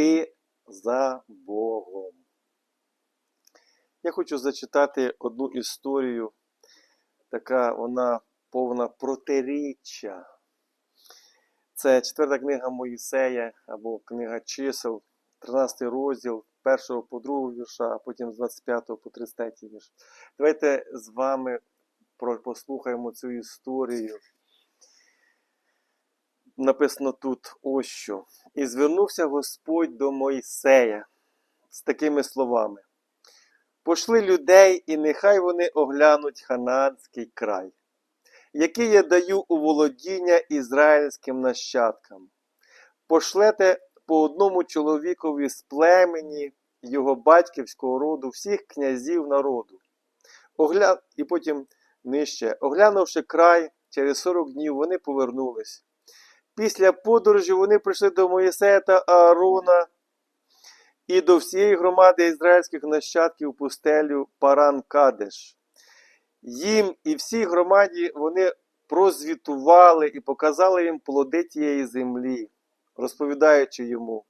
йти за Богом. Я хочу зачитати одну історію, така вона повна протиріччя. Це четверта книга Моїсея або книга чисел, 13 розділ, 1 по 2 вірша, а потім з 25 по 33 вірш. Давайте з вами послухаємо цю історію. Написано тут ось що. І звернувся Господь до Мойсея з такими словами: Пошли людей, і нехай вони оглянуть ханаанський край, який я даю у володіння ізраїльським нащадкам. Пошлете по одному чоловікові з племені його батьківського роду всіх князів народу. Огля... І потім нижче. Оглянувши край, через 40 днів вони повернулись. Після подорожі вони прийшли до Моїсея та Аарона і до всієї громади ізраїльських нащадків пустелю Паран Кадеш. Їм і всій громаді вони прозвітували і показали їм плоди тієї землі, розповідаючи йому.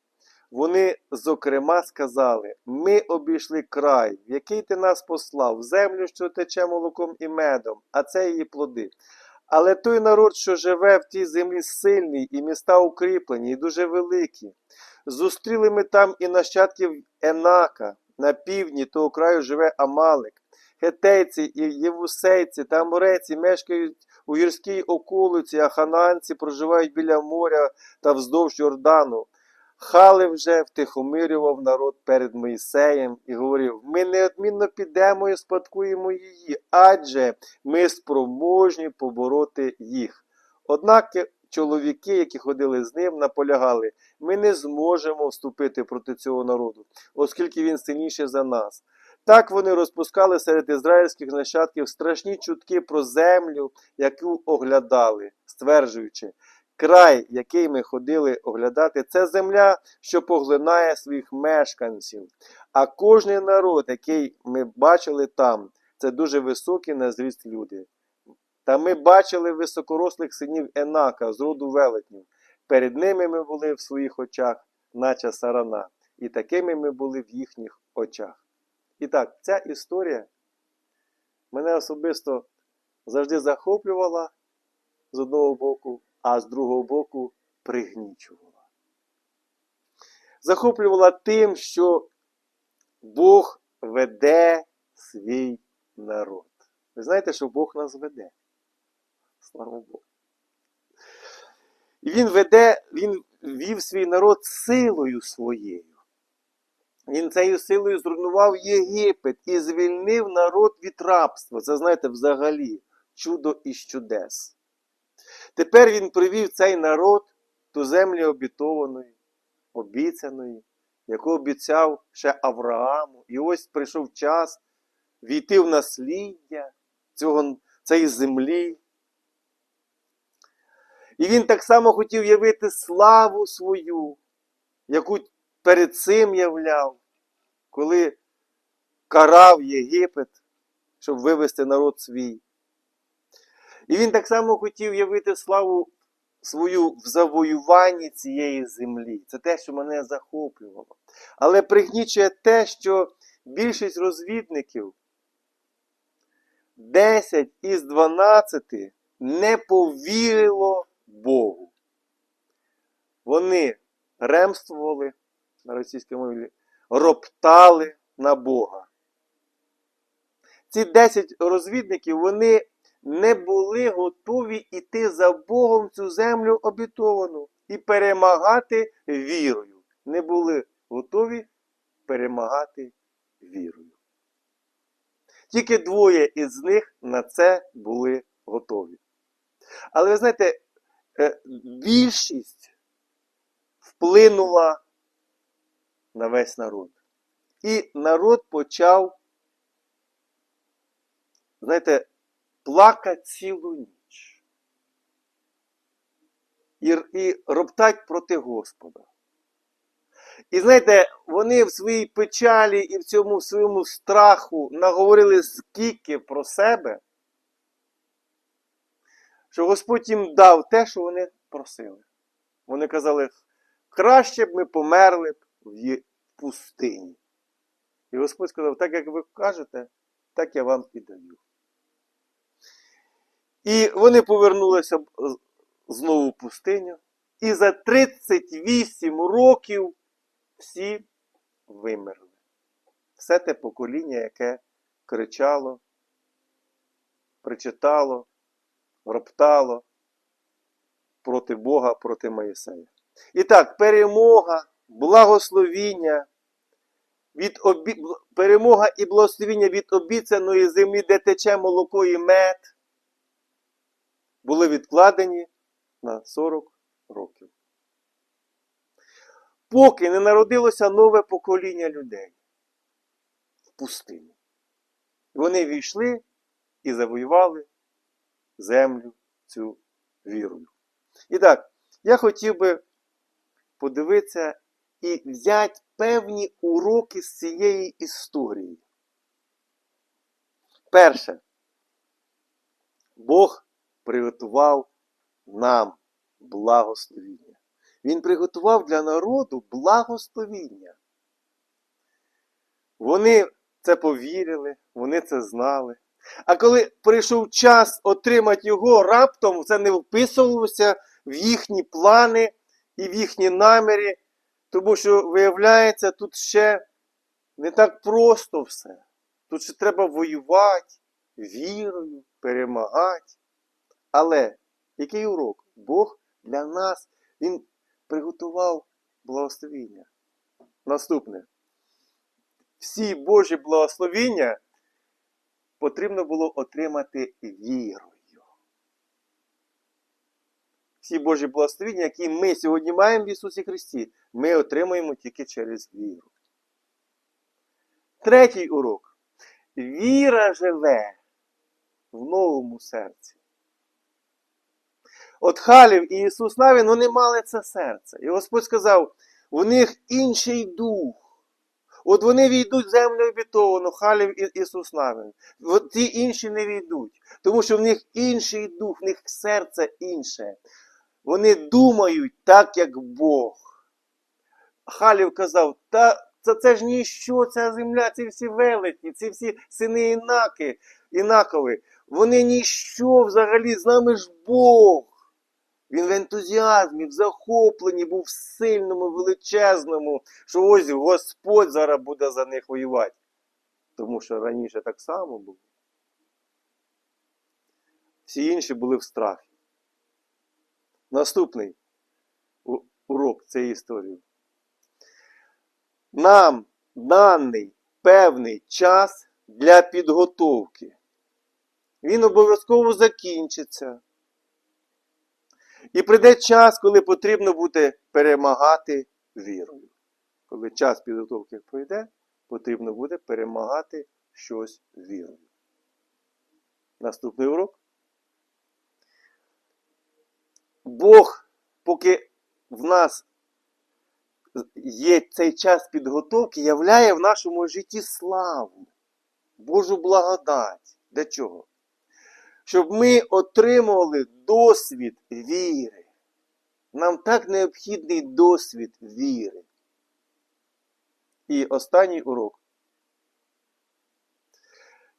Вони, зокрема, сказали: Ми обійшли край, в який ти нас послав, землю, що тече молоком і медом, а це її плоди. Але той народ, що живе в тій землі, сильний, і міста укріплені, і дуже великі. Зустріли ми там і нащадків Енака, на півдні того краю живе Амалик. Хетейці і євусейці та амореці мешкають у гірській околиці, а хананці проживають біля моря та вздовж Йордану. Хали вже втихомирював народ перед Моїсеєм і говорив: Ми неодмінно підемо і спадкуємо її, адже ми спроможні побороти їх. Однак чоловіки, які ходили з ним, наполягали: ми не зможемо вступити проти цього народу, оскільки він сильніший за нас. Так вони розпускали серед ізраїльських нащадків страшні чутки про землю, яку оглядали, стверджуючи, край, який ми ходили оглядати, це земля, що поглинає своїх мешканців. А кожний народ, який ми бачили там, це дуже високі на зріст люди. Та ми бачили високорослих синів Енака з роду велетнів. Перед ними ми були в своїх очах, наче сарана, і такими ми були в їхніх очах. І так, ця історія мене особисто завжди захоплювала з одного боку, а з другого боку пригнічувала. Захоплювала тим, що Бог веде свій народ. Ви знаєте, що Бог нас веде. Слава Богу. І він веде, він вів свій народ силою своєю. Він цією силою зруйнував Єгипет і звільнив народ від рабства. Це, знаєте, взагалі чудо із чудес. Тепер він привів цей народ до землі обітованої, обіцяної, яку обіцяв ще Аврааму. І ось прийшов час війти в насліддя цього, цієї землі. І він так само хотів явити славу свою, яку перед цим являв, коли карав Єгипет, щоб вивести народ свій. І він так само хотів явити славу свою в завоюванні цієї землі. Це те, що мене захоплювало. Але пригнічує те, що більшість розвідників, 10 із 12, не повірило Богу. Вони ремствували на російській мові, роптали на Бога. Ці 10 розвідників вони не були готові йти за Богом в цю землю обітовану і перемагати вірою. Не були готові перемагати вірою. Тільки двоє із них на це були готові. Але ви знаєте, е, більшість вплинула на весь народ. І народ почав, знаєте, плакати цілу ніч. І, і роптать проти Господа. І знаєте, вони в своїй печалі і в цьому своєму страху наговорили скільки про себе, що Господь їм дав те, що вони просили. Вони казали, краще б ми померли б, в пустині. І Господь сказав, так як ви кажете, так я вам і даю. І вони повернулися знову в пустиню. І за 38 років всі вимерли. Все те покоління, яке кричало, причитало, роптало проти Бога, проти Моїсея. І так, перемога, благословіння, від обі... перемога і благословіння від обіцяної землі, де тече молоко і мед, були відкладені на 40 років. Поки не народилося нове покоління людей в пустині. Вони війшли і завоювали землю цю вірою. І так, я хотів би подивитися і взяти певні уроки з цієї історії. Перше, Бог приготував нам благословіння. Він приготував для народу благословіння. Вони це повірили, вони це знали. А коли прийшов час отримати його, раптом це не вписувалося в їхні плани і в їхні наміри, тому що, виявляється, тут ще не так просто все. Тут ще треба воювати вірою, перемагати. Але який урок? Бог для нас, Він приготував благословіння. Наступне. Всі Божі благословіння потрібно було отримати вірою. Всі Божі благословіння, які ми сьогодні маємо в Ісусі Христі, ми отримуємо тільки через віру. Третій урок. Віра живе в новому серці. От Халів і Ісус Навін, вони мали це серце. І Господь сказав, у них інший дух. От вони війдуть в землю обітовану, Халів і Ісус Навин. От ті інші не війдуть, тому що в них інший дух, в них серце інше. Вони думають так, як Бог. Халів казав, та це, це ж ніщо, ця земля, ці всі велетні, ці всі сини інаки, інакові. Вони ніщо взагалі, з нами ж Бог. Він в ентузіазмі, в захопленні був в сильному, величезному, що ось Господь зараз буде за них воювати. Тому що раніше так само було. Всі інші були в страхі. Наступний урок цієї історії. Нам даний певний час для підготовки. Він обов'язково закінчиться. І прийде час, коли потрібно буде перемагати вірою. Коли час підготовки пройде, потрібно буде перемагати щось вірою. Наступний урок. Бог, поки в нас є цей час підготовки, являє в нашому житті славу, Божу благодать. Для чого? Щоб ми отримували досвід віри. Нам так необхідний досвід віри. І останній урок.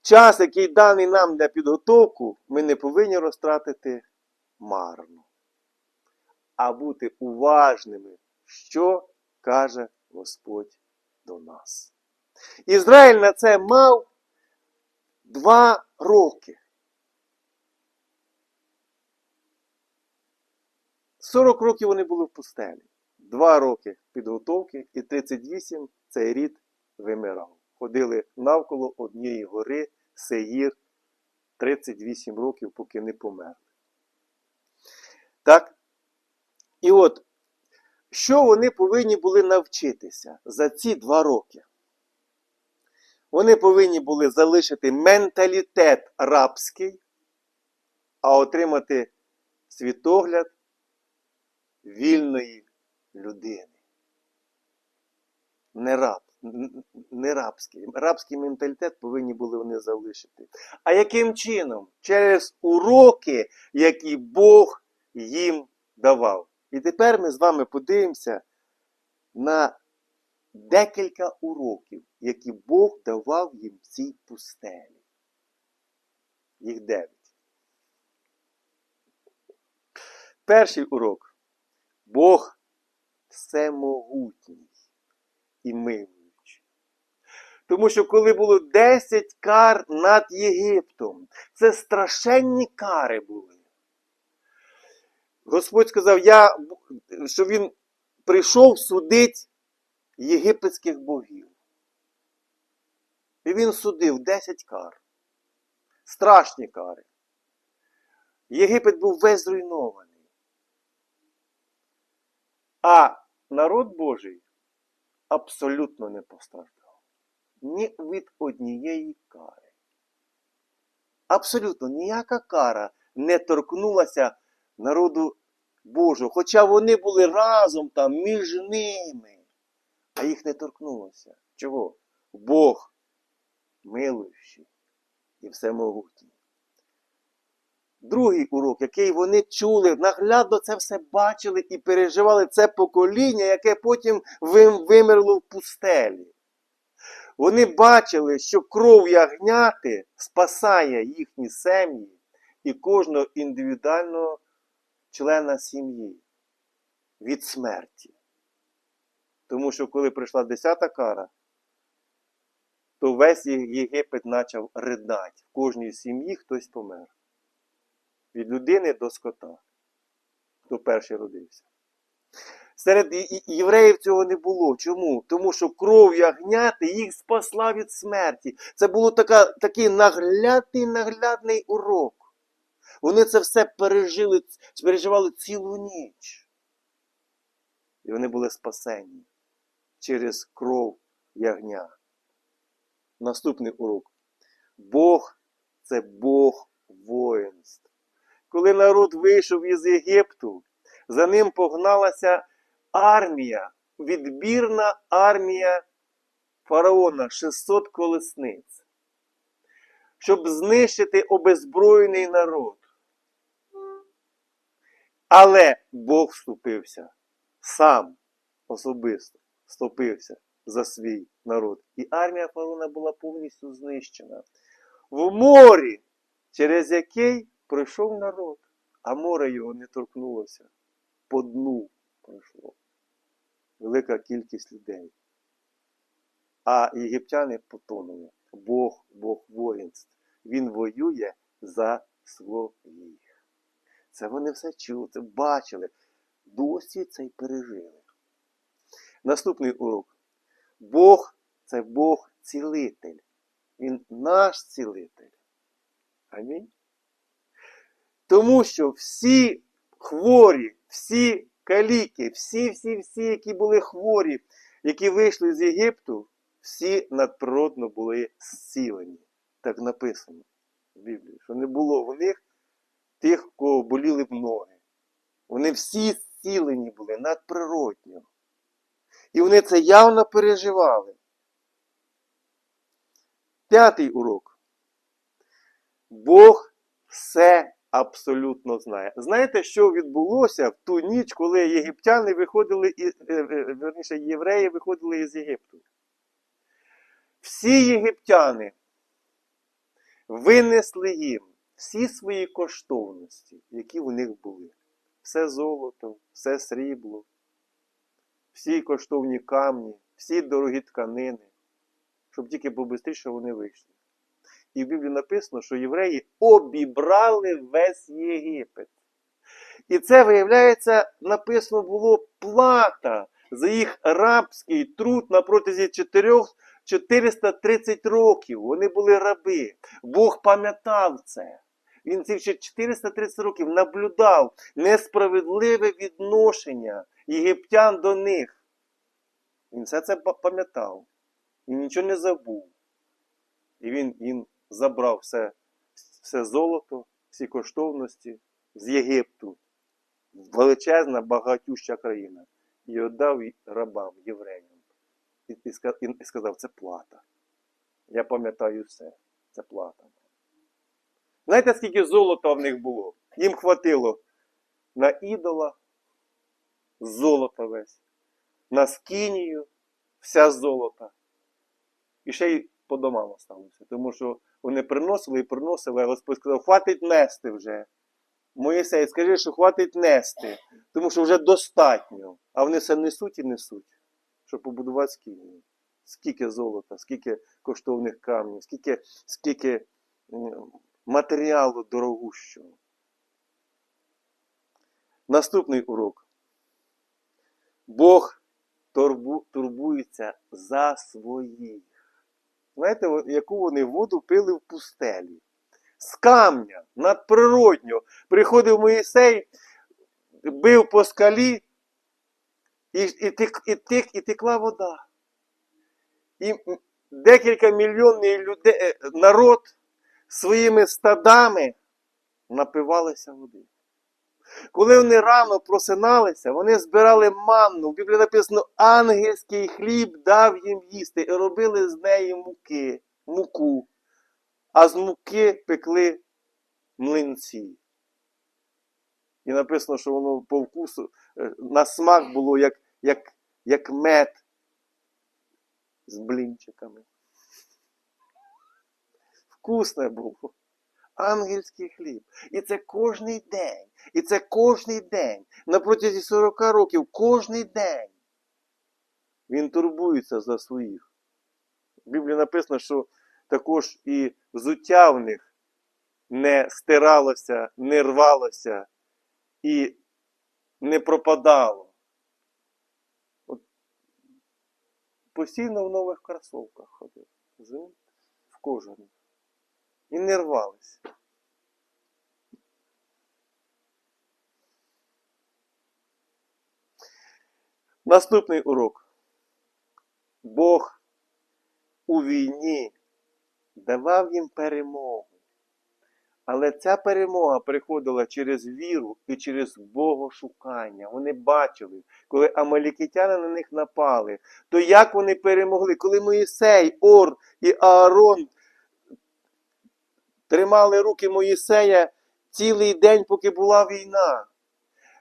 Час, який даний нам для підготовки, ми не повинні розтратити марно, а бути уважними, що каже Господь до нас. Ізраїль на це мав два роки. 40 років вони були в пустелі. Два роки підготовки і 38 цей рід вимирав. Ходили навколо однієї гори Сеїр 38 років, поки не померли. Так? І от, що вони повинні були навчитися за ці два роки? Вони повинні були залишити менталітет рабський, а отримати світогляд вільної людини. Не раб, не рабський. Рабський менталітет повинні були вони залишити. А яким чином? Через уроки, які Бог їм давав. І тепер ми з вами подивимося на декілька уроків, які Бог давав їм в цій пустелі. Їх дев'ять. Перший урок. Бог всемогутній і милуючий. Тому що коли було 10 кар над Єгиптом, це страшенні кари були. Господь сказав, я, що він прийшов судити єгипетських богів. І він судив 10 кар. Страшні кари. Єгипет був весь зруйнований. А народ Божий абсолютно не постраждав. Ні від однієї кари. Абсолютно ніяка кара не торкнулася народу Божого. Хоча вони були разом там між ними, а їх не торкнулося. Чого? Бог милуючий і всемогутній. Другий урок, який вони чули, наглядно це все бачили і переживали це покоління, яке потім вимерло в пустелі. Вони бачили, що кров ягняти спасає їхні сім'ї і кожного індивідуального члена сім'ї від смерті. Тому що коли прийшла десята кара, то весь Єгипет почав ридати. В кожній сім'ї хтось помер. Від людини до скота, хто перший родився. Серед євреїв цього не було. Чому? Тому що кров ягняти їх спасла від смерті. Це був такий наглядний наглядний урок. Вони це все пережили, переживали цілу ніч. І вони були спасені через кров ягня. Наступний урок. Бог це Бог воїнств. Коли народ вийшов із Єгипту, за ним погналася армія, відбірна армія фараона 600 колесниць, щоб знищити обезброєний народ. Але Бог вступився сам особисто вступився за свій народ. І армія фараона була повністю знищена. В морі, через який пройшов народ, а море його не торкнулося. По дну пройшло. Велика кількість людей. А єгиптяни потонули. Бог, Бог воїнств. Він воює за своїх. Це вони все чули, це бачили. Досі це й пережили. Наступний урок. Бог це Бог цілитель. Він наш цілитель. Амінь. Тому що всі хворі, всі каліки, всі, всі, всі, які були хворі, які вийшли з Єгипту, всі надприродно були зцілені. Так написано в Біблії, що не було в них тих, у кого боліли б ноги. Вони всі зцілені були надприродньо. І вони це явно переживали. П'ятий урок. Бог все абсолютно знає. Знаєте, що відбулося в ту ніч, коли єгиптяни виходили, і, е, е, верніше, євреї виходили із Єгипту? Всі єгиптяни винесли їм всі свої коштовності, які у них були. Все золото, все срібло, всі коштовні камні, всі дорогі тканини, щоб тільки побистріше вони вийшли. І в Біблії написано, що євреї обібрали весь Єгипет. І це, виявляється, написано було плата за їх рабський труд на протязі 4, 430 років. Вони були раби. Бог пам'ятав це. Він ці ще 430 років наблюдав несправедливе відношення єгиптян до них. Він все це пам'ятав. Він нічого не забув. І він їм забрав все, все золото, всі коштовності з Єгипту. Величезна, багатюща країна. І віддав рабам, євреям. І, і, і, сказав, це плата. Я пам'ятаю все. Це плата. Знаєте, скільки золота в них було? Їм хватило на ідола, золота весь, на скинію, вся золота. І ще й по домам осталося. Тому що вони приносили і приносили, а Господь сказав, хватить нести вже. Моїсей, скажи, що хватить нести, тому що вже достатньо. А вони все несуть і несуть, щоб побудувати скинію. Скільки золота, скільки коштовних камнів, скільки, скільки матеріалу дорогущого. Наступний урок. Бог турбується за своїх. Знаєте, яку вони воду пили в пустелі? З камня, надприродньо. Приходив Моїсей, бив по скалі, і, і, тек, і, тек, і текла вода. І декілька мільйонів людей, е, народ своїми стадами напивалися води. Коли вони рано просиналися, вони збирали манну. В Біблії написано, ангельський хліб дав їм їсти і робили з неї муки, муку, а з муки пекли млинці. І написано, що воно по вкусу, е, на смак було як, як, як мед з блінчиками. Вкусне було. Ангельський хліб. І це кожний день. І це кожний день. На протязі 40 років, кожний день. Він турбується за своїх. В Біблії написано, що також і взуття в них не стиралося, не рвалося і не пропадало. От постійно в нових кросовках ходив. В кожанах. І не рвалися. Наступний урок. Бог у війні давав їм перемогу. Але ця перемога приходила через віру і через богошукання. Вони бачили, коли амалікитяни на них напали, то як вони перемогли, коли Моїсей, Ор і Аарон тримали руки Моїсея цілий день, поки була війна.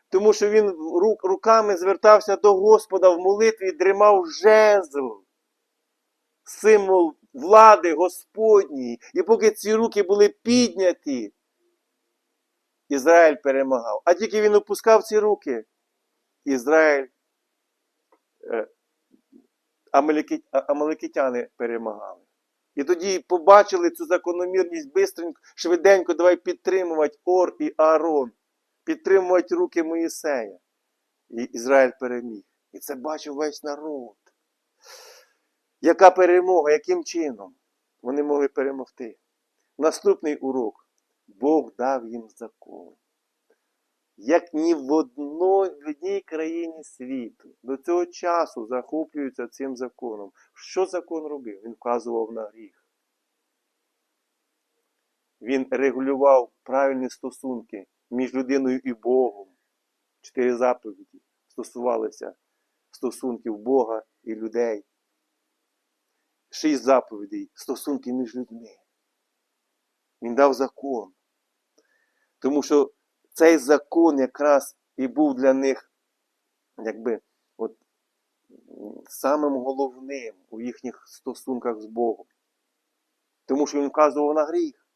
Тому що він руками звертався до Господа в молитві і тримав жезл, символ влади Господньої. І поки ці руки були підняті, Ізраїль перемагав. А тільки він опускав ці руки, Ізраїль, е, амаликитяни перемагали. І тоді побачили цю закономірність бистренько, швиденько, давай підтримувати Ор і Аарон, підтримувати руки Моїсея. І Ізраїль переміг. І це бачив весь народ. Яка перемога, яким чином вони могли перемогти? Наступний урок. Бог дав їм закон. Як ні в, одній країні світу до цього часу захоплюються цим законом. Що закон робив? Він вказував на гріх. Він регулював правильні стосунки між людиною і Богом. Чотири заповіді стосувалися стосунків Бога і людей. Шість заповідей стосунки між людьми. Він дав закон. Тому що цей закон якраз і був для них, якби, от, самим головним у їхніх стосунках з Богом. Тому що він вказував на гріх.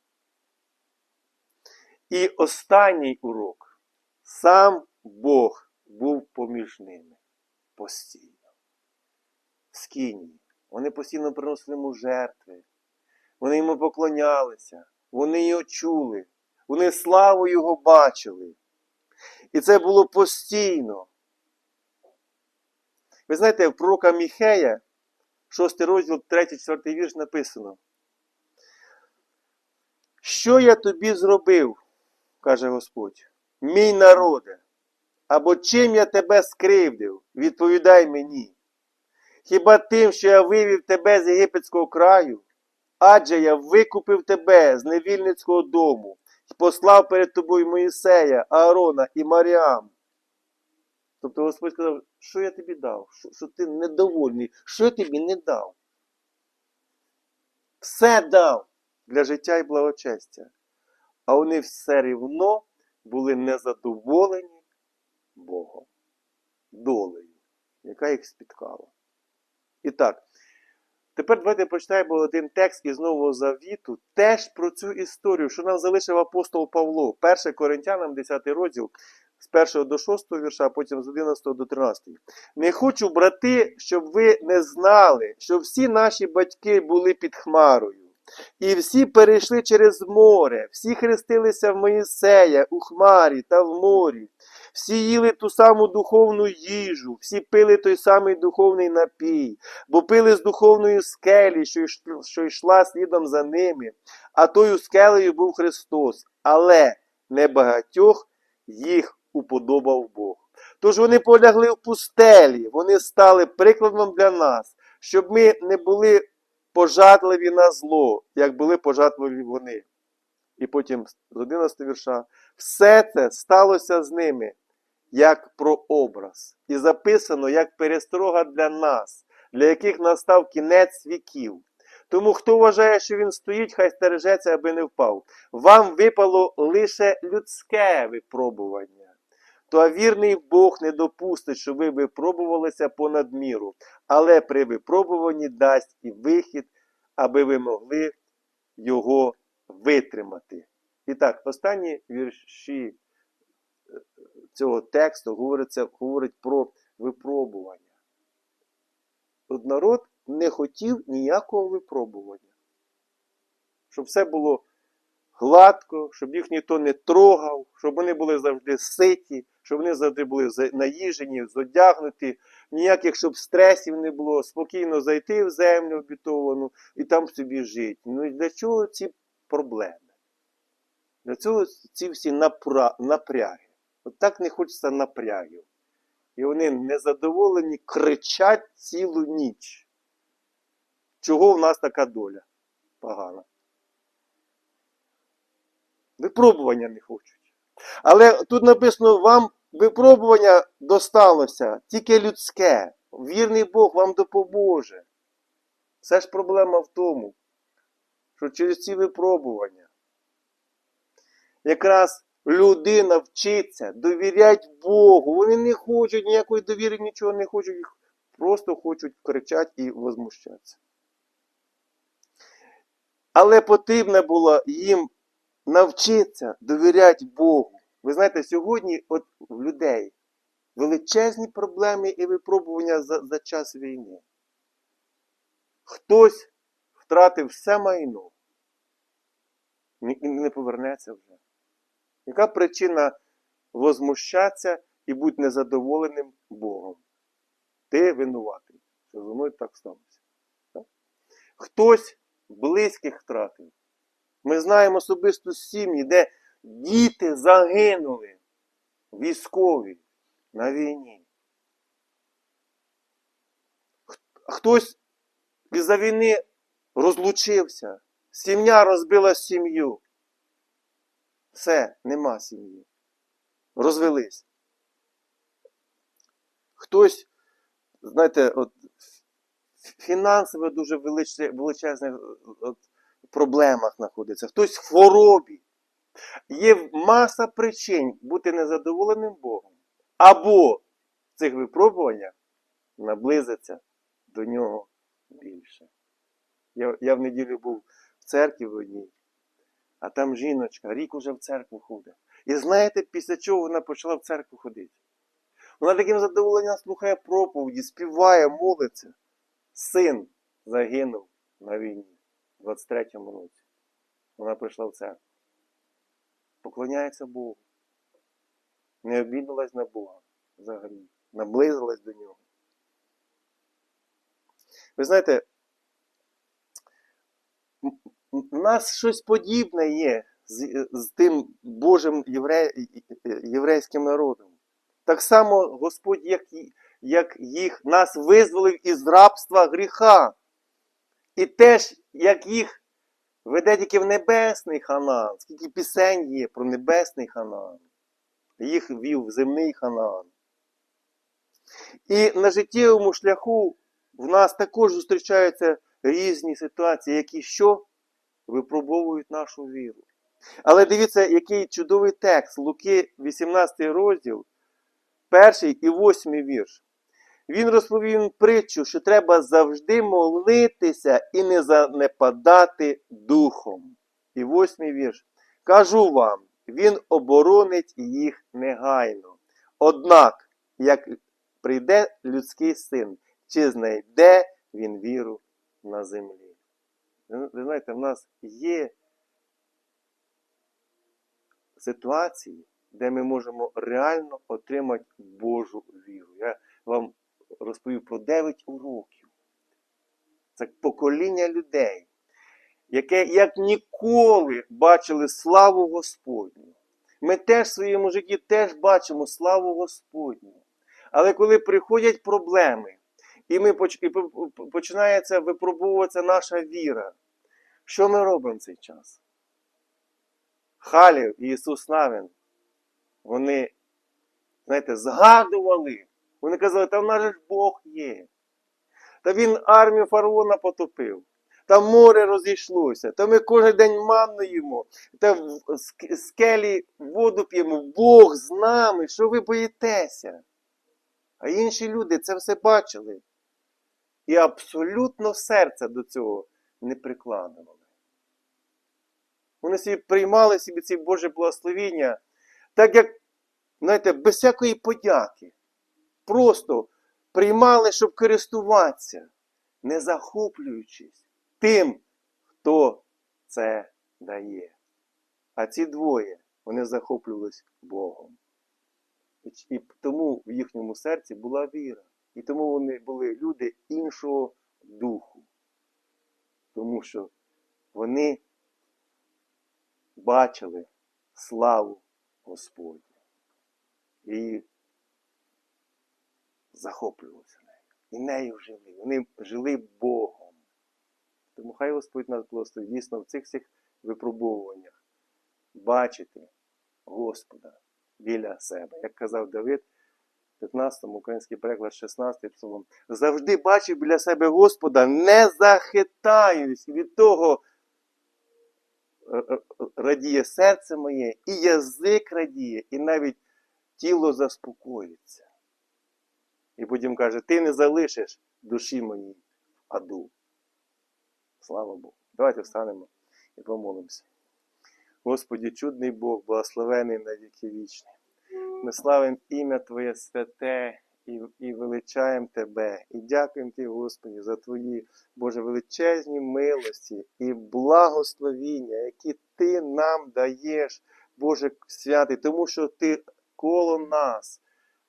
І останній урок. Сам Бог був поміж ними постійно. Скині. Вони постійно приносили йому жертви. Вони йому поклонялися. Вони його чули. Вони славу його бачили. І це було постійно. Ви знаєте, в пророка Міхея, 6 розділ, 3-4 вірш написано. Що я тобі зробив, каже Господь, мій народе, або чим я тебе скривдив, відповідай мені. Хіба тим, що я вивів тебе з єгипетського краю, адже я викупив тебе з невільницького дому послав перед тобою Моїсея, Аарона і Маріам. Тобто Господь сказав, що я тобі дав, що, що ти недовольний, що я тобі не дав. Все дав для життя і благочестя. А вони все рівно були незадоволені Богом, долею, яка їх спіткала. І так, тепер давайте прочитаємо один текст із Нового Завіту, теж про цю історію, що нам залишив апостол Павло, 1 Коринтянам, 10 розділ, з 1 до 6 вірша, а потім з 11 до 13. Не хочу, брати, щоб ви не знали, що всі наші батьки були під хмарою. І всі перейшли через море, всі хрестилися в Моїсея у хмарі та в морі, всі їли ту саму духовну їжу, всі пили той самий духовний напій, бо пили з духовної скелі, що йшла слідом за ними, а тою скелею був Христос. Але небагатьох їх уподобав Бог. Тож вони полягли в пустелі, вони стали прикладом для нас, щоб ми не були пожадливі на зло, як були пожадливі вони. І потім з 11 вірша. Все це сталося з ними як прообраз, і записано як пересторога для нас, для яких настав кінець віків. Тому хто вважає, що він стоїть, хай стережеться, аби не впав. Вам випало лише людське випробування. То вірний Бог не допустить, щоб ви випробувалися понад міру, але при випробуванні дасть і вихід, аби ви могли його витримати. І так, останні вірші е, цього тексту говориться, говорить про випробування. От народ не хотів ніякого випробування. Щоб все було гладко, щоб їх ніхто не трогав, щоб вони були завжди ситі, щоб вони завжди були наїжені, зодягнуті, ніяких щоб стресів не було, спокійно зайти в землю обітовану і там собі жити. Ну і для чого ці проблеми? Для цього ці всі напра... напряги. От так не хочеться напрягів. І вони незадоволені, кричать цілу ніч. Чого в нас така доля погана? Випробування не хочуть. Але тут написано, вам випробування досталося тільки людське. Вірний Бог вам допоможе. Все ж проблема в тому, що через ці випробування якраз людина вчиться довіряти Богу. Вони не хочуть ніякої довіри, нічого не хочуть, їх просто хочуть кричати і возмущатися. Але потрібно було їм навчитися довіряти Богу. Ви знаєте, сьогодні от в людей величезні проблеми і випробування за, за час війни. Хтось втратив все майно і не повернеться вже. Яка причина возмущатися і бути незадоволеним Богом? Ти винуватий, що зі мною так сталося. Так? Хтось близьких втратив. Ми знаємо особисто сім'ї, де діти загинули військові на війні. Хтось із-за війни розлучився, сім'я розбила сім'ю. Все, нема сім'ї. Розвелись. Хтось, знаєте, от, фінансово дуже величе- величезних от, проблемах знаходиться, хтось в хворобі. Є маса причин бути незадоволеним Богом. Або в цих випробуваннях наблизиться до нього більше. Я, я в неділю був в церкві в одній, а там жіночка рік уже в церкву ходить. І знаєте, після чого вона почала в церкву ходити? Вона таким задоволенням слухає проповіді, співає, молиться. Син загинув на війні в 23-му році. Вона прийшла в церкву. Поклоняється Богу. Не обідалась на Бога взагалі. Наблизилась до нього. Ви знаєте, у нас щось подібне є з, з тим Божим євре, єврейським народом. Так само Господь, як, як їх нас визволив із рабства гріха. І теж, як їх веде тільки в небесний Ханаан, скільки пісень є про небесний Ханаан. Їх вів в земний Ханаан. І на життєвому шляху в нас також зустрічаються різні ситуації, які що випробовують нашу віру. Але дивіться, який чудовий текст Луки, 18 розділ, перший і восьмий вірш. Він розповів притчу, що треба завжди молитися і не занепадати духом. І восьмий вірш. Кажу вам, він оборонить їх негайно. Однак, як прийде людський син, чи знайде він віру на землі? Ви знаєте, в нас є ситуації, де ми можемо реально отримати Божу віру. Я вам розповів про 9 уроків. Це покоління людей, яке як ніколи бачили славу Господню. Ми теж в своєму житті теж бачимо славу Господню. Але коли приходять проблеми, і ми і по- по- починається випробовуватися наша віра, що ми робимо в цей час? Халів і Ісус Навин, вони, знаєте, згадували. Вони казали, та в нас же Бог є. Та він армію фараона потопив. Та море розійшлося, та ми кожен день манну їмо, та скелі воду п'ємо. Бог з нами, що ви боїтеся? А інші люди це все бачили. І абсолютно серце до цього не прикладували. Вони собі приймали собі ці Боже благословіння, так як, знаєте, без всякої подяки. Просто приймали, щоб користуватися, не захоплюючись тим, хто це дає. А ці двоє, вони захоплювались Богом. І тому в їхньому серці була віра. І тому вони були люди іншого духу. Тому що вони бачили славу Господню. І захоплювалися нею. І нею жили. Вони жили Богом. Тому хай Господь нас благословить дійсно в цих всіх випробовуваннях бачити Господа біля себе. Як казав Давид, в 15 український переклад 16 псалом. Завжди бачив біля себе Господа, не захитаюсь від того. е, е, Радіє серце моє, і язик радіє, і навіть тіло заспокоїться. І потім каже: ти не залишиш душі моїй в аду. Слава Богу. Давайте встанемо і помолимося. Господі, чудний Бог, благословений на віки вічні. Ми славимо ім'я Твоє святе і, і величаємо Тебе. І дякуємо Тобі, Господі, за Твої, Боже, величезні милості і благословіння, які Ти нам даєш, Боже святий, тому що Ти коло нас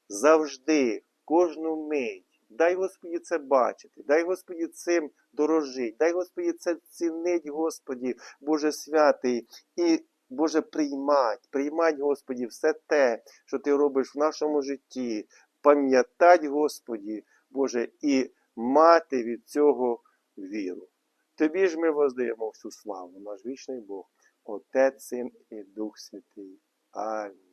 завжди, кожну мить. Дай Господі це бачити, дай Господі цим дорожить, дай Господі це цінить, Господі, Боже святий, і Боже, приймать, приймать, Господі, все те, що Ти робиш в нашому житті, пам'ятать, Господі, Боже, і мати від цього віру. Тобі ж ми воздаємо всю славу, наш вічний Бог, Отець, Син і Дух Святий. Амінь.